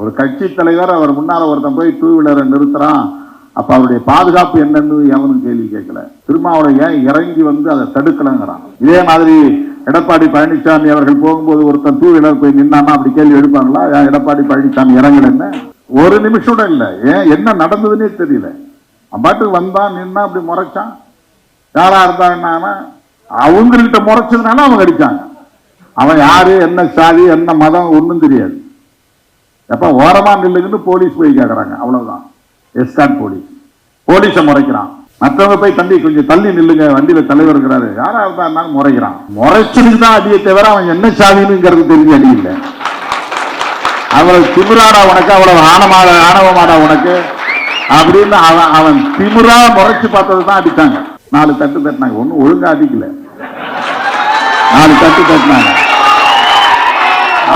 ஒரு கட்சி தலைவர் அவர் முன்னால் ஒருத்தன் போய் டூ வீலரை நிறுத்துறான். அப்போ அவருடைய பாதுகாப்பு என்னன்னு எவனும் கேள்வி கேட்கல. திருமாவளவன் ஏன் இறங்கி வந்து அதை தடுக்கலங்கிறான். இதே மாதிரி எடப்பாடி பழனிசாமி அவர்கள் போகும்போது ஒருத்தன் டூ வீலர் போய் நின்னான்னா அப்படி கேள்வி எடுப்பாங்களா ஏன் எடப்பாடி பழனிசாமி இறங்கலன்னு? ஒரு நிமிஷம் இல்லை. ஏன்? என்ன நடந்ததுன்னே தெரியல. அவன் பாட்டுக்கு வந்தான் நின்னா அப்படி முறைச்சான். யாரா இருந்தாங்கன்னா அவங்ககிட்ட முறைச்சதுனால அவங்க அடிச்சாங்க. அவன் யாரு என்ன சாதி என்ன மதம் ஒன்றும் தெரியாது. எப்போ ஓரமா நில்லுங்கன்னு போலீஸ் போய் கேட்குறாங்க அவ்வளவுதான். எஸ்கான் போலீஸ். போலீஸை முறைக்கிறான். மற்றவங்க போய் தம்பி கொஞ்சம் தள்ளி நில்லுங்க. வண்டியில தலைவர் இருக்கிறாரு. யாரா இருந்தாலும் முறைக்கிறான். முறைச்சதுக்கு தான் அடியை தவிர அவன் என்ன சாதினுங்கிறது தெரிஞ்சு அடி இல்லை. அவ்வளவு திமிராடா உனக்கு அவ்வளவு ஆணமாட ஆணவமாடா உனக்கு அப்படின்னு அவன் அவன் திமிரா முறைச்சு பார்த்தது தான் அடித்தாங்க நாலு தட்டு தட்டினாங்க. ஒன்றும் ஒழுங்கா அடிக்கல. நாலு தட்டு தட்டினாங்க.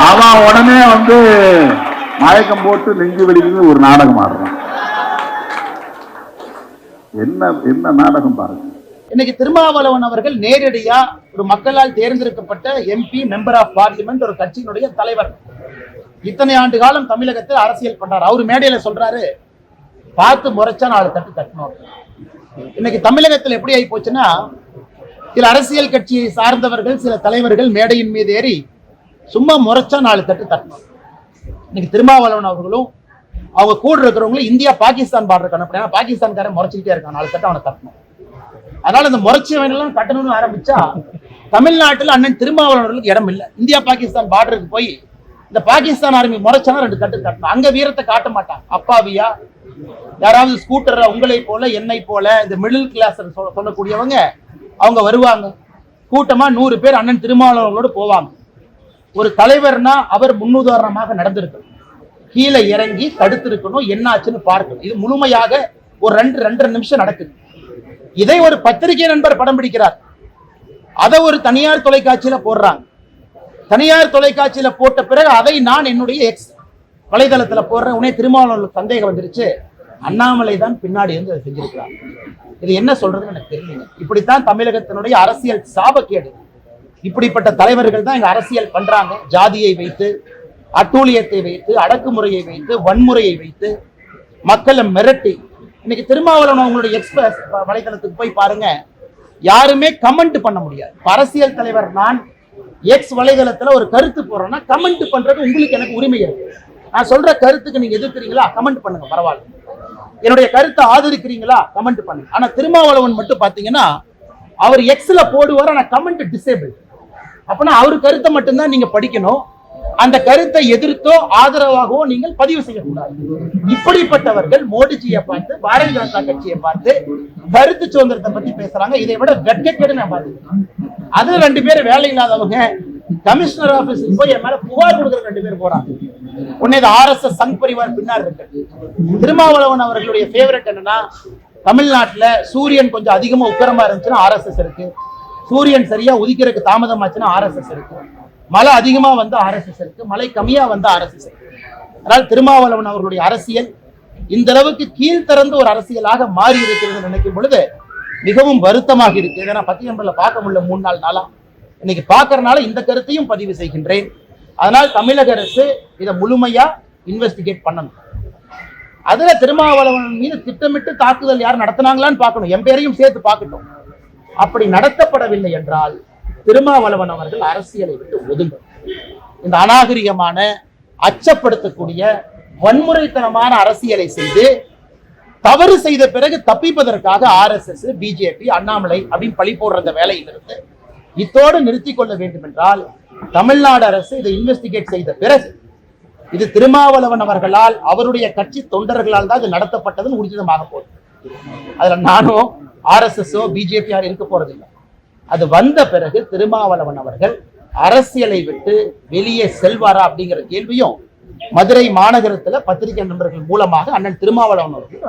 அவன் உடனே வந்து மயக்கம் போட்டு நெஞ்சு வலிக்குது ஒரு நாடகம் ஆடுறான் என்ன என்ன நாடகம் பாருங்க. இன்னைக்கு திருமாவளவன் அவர்கள் நேரடியா ஒரு மக்களால் தேர்ந்தெடுக்கப்பட்ட எம்பி மெம்பர் ஆஃப் பார்லிமெண்ட் ஒரு கட்சியினுடைய தலைவர். இத்தனை ஆண்டு காலம் தமிழகத்தில் அரசியல் பண்றாரு. அவர் மேடையில சொல்றாரு பார்த்து முறைச்சா நாலு தட்டு தட்டணும். இன்னைக்கு தமிழகத்தில் எப்படி ஆகி போச்சுன்னா சில அரசியல் கட்சியை சார்ந்தவர்கள் சில தலைவர்கள் மேடையின் மீது ஏறி சும்மா முறைச்சா நாலு தட்டு தட்டணும். இன்னைக்கு திருமாவளவன் அவர்களும் அவங்க கூட இருக்கிறவங்களும் இந்தியா பாகிஸ்தான் பார்டர் அனுப்புறேன் பாகிஸ்தான்காரன் முறைச்சிக்கிட்டே இருக்கான். நாலு தட்டு அவனை கட்டணும் அதனால இந்த முறைச்சவனெல்லாம் கட்டணும்னு ஆரம்பிச்சா தமிழ்நாட்டுல அண்ணன் திருமாவளவர்களுக்கு இடம் இல்லை. இந்தியா பாகிஸ்தான் பார்டருக்கு போய் இந்த பாகிஸ்தான் ஆர்மி முறைச்சானா ரெண்டு கட்டு கட்டணும் அங்க வீரத்தை காட்ட மாட்டான். அப்பாவியா? யாராவது ஸ்கூட்டர் உங்களை போல என்னை போல இந்த மிடில் கிளாஸ் சொல்லக்கூடியவங்க அவங்க வருவாங்க. கூட்டமா நூறு பேர் அண்ணன் திருமாவளவர்களோடு போவாங்க. ஒரு தலைவர்னா அவர் முன்னுதாரணமாக நடந்திருக்கணும். கீழே இறங்கி தடுத்திருக்கணும் என்ன ஆச்சுன்னு பார்க்கணும். இது முழுமையாக ஒரு ரெண்டு ரெண்டரை நிமிஷம் நடக்குது. இதை ஒரு பத்திரிகை நண்பர் படம் பிடிக்கிறார். அதை ஒரு தனியார் தொலைக்காட்சியில போடுறாங்க. தனியார் தொலைக்காட்சியில போட்ட பிறகு அதை நான் என்னுடைய எக்ஸ் வலைதளத்துல போடுறேன். உடனே திருமாவளவனுக்கு சந்தேகம் வந்துருச்சு. அண்ணாமலை தான் பின்னாடி இருந்து அதை செஞ்சிருக்கிறார். இது என்ன சொல்றதுன்னு எனக்கு தெரியல. இப்படித்தான் தமிழகத்தினுடைய அரசியல் சாபக்கேடு. இப்படிப்பட்ட தலைவர்கள் தான் இங்க அரசியல் பண்றாங்க. ஜாதியை வைத்து அட்டூழியத்தை வைத்து அடக்குமுறையை வைத்து வன்முறையை வைத்து மக்களை மிரட்டி. இன்னைக்கு திருமாவளவன் அவங்களுடைய எக்ஸ்பிரஸ் வலைதளத்துக்கு போய் பாருங்க. யாருமே கமெண்ட் பண்ண முடியாது. அரசியல் தலைவர் நான் எக்ஸ் வலைதளத்துல ஒரு கருத்து போடுறேன்னா கமெண்ட் பண்றது உங்களுக்கு எனக்கு உரிமை இருக்கு. நான் சொல்ற கருத்துக்கு நீங்க எதிர்க்கிறீங்களா? கமெண்ட் பண்ணுங்க பரவாயில்ல. என்னுடைய கருத்தை ஆதரிக்கிறீங்களா? கமெண்ட் பண்ணுங்க. ஆனா திருமாவளவன் மட்டும் பாத்தீங்கன்னா அவர் எக்ஸ்ல போடுவார் ஆனா கமெண்ட் டிசேபிள் அப்பனா அவர் கருத்தை மட்டும்தான் நீங்க படிக்கணும். அந்த கருத்தை எதிர்த்தோ ஆதரவாகவோ நீங்கள் பதிவு செய்யக்கூடாது. இப்படிப்பட்டவர்கள் மோடிஜியை பார்த்து பாரதிய ஜனதா கட்சியை பார்த்து கருத்து சுதந்திரத்தை பத்தி பேசுறாங்க. இதை விட வெட்கக்கேடு நான் பார்த்துக்கிறேன். அது ரெண்டு பேரும் வேலை இல்லாதவங்க கமிஷனர் ஆபீஸுக்கு போய் என் மேல புகார் கொடுக்குற ரெண்டு பேர் போறாங்க. உன்னை இது எஸ் சங் பரிவார் பின்னாடி இருக்கு. திருமாவளவன் அவர்களுடைய ஃபேவரட் என்னன்னா தமிழ்நாட்டுல சூரியன் கொஞ்சம் அதிகமா உக்கரமா இருந்துச்சுன்னா ஆர்எஸ்எஸ் இருக்கு. சூரியன் சரியா உதிக்கிறதுக்கு தாமதமாச்சுன்னா ஆர்எஸ்எஸ் இருக்கு. மழை அதிகமா வந்து ஆர்எஸ்எஸ் இருக்கு. மழை கம்மியா வந்து ஆர்எஸ்எஸ் இருக்கு. அதனால் திருமாவளவன் அவர்களுடைய அரசியல் இந்த அளவுக்கு கீழ்த்திறந்து ஒரு அரசியலாக மாறி இருக்கிறது நினைக்கும் பொழுது மிகவும் வருத்தமாக இருக்கு. ஏன்னா பத்தி பத்தியம்பல பார்க்க முடியல மூணு நாள் நாளா. இன்னைக்கு பார்க்கறனால இந்த கருத்தையும் பதிவு செய்கின்றேன். அதனால் தமிழக அரசு இதை முழுமையா இன்வெஸ்டிகேட் பண்ணணும். அதுல திருமாவளவன் மீது திட்டமிட்டு தாக்குதல் யார் நடத்தினாங்களான்னு பார்க்கணும். என் பேரையும் சேர்த்து பார்க்கட்டும். அப்படி நடத்தப்படவில்லை என்றால் திருமாவளவன் அவர்கள் அரசியலை விட்டு ஒதுங்கும். இந்த அநாகரிகமான அச்சப்படுத்தக்கூடிய வன்முறைத்தனமான அரசியலை செய்து தவறு செய்த பிறகு தப்பிப்பதற்காக ஆர்எஸ்எஸ் பிஜேபி அண்ணாமலை அப்படின்னு பழி போடுற அந்த வேலையிலிருந்து இத்தோடு நிறுத்திக் கொள்ள வேண்டும் என்றால் தமிழ்நாடு அரசு இதை இன்வெஸ்டிகேட் செய்த பிறகு இது திருமாவளவன் அவர்களால் அவருடைய கட்சி தொண்டர்களால் தான் இது நடத்தப்பட்டதுன்னு உறுதிதமாக போகுது அதுல நானும் ஆர்எஸ்எஸ்ஓ பிஜேபிஆ இருக்க போறதில்லை. அது வந்த பிறகு திருமாவளவன் அவர்கள் அரசியலை விட்டு வெளியே செல்வாரா அப்படிங்கிற கேள்வியும் மதுரை மாநகரத்துல பத்திரிகை நண்பர்கள் மூலமாக அண்ணன் திருமாவளவன் அவர்கள்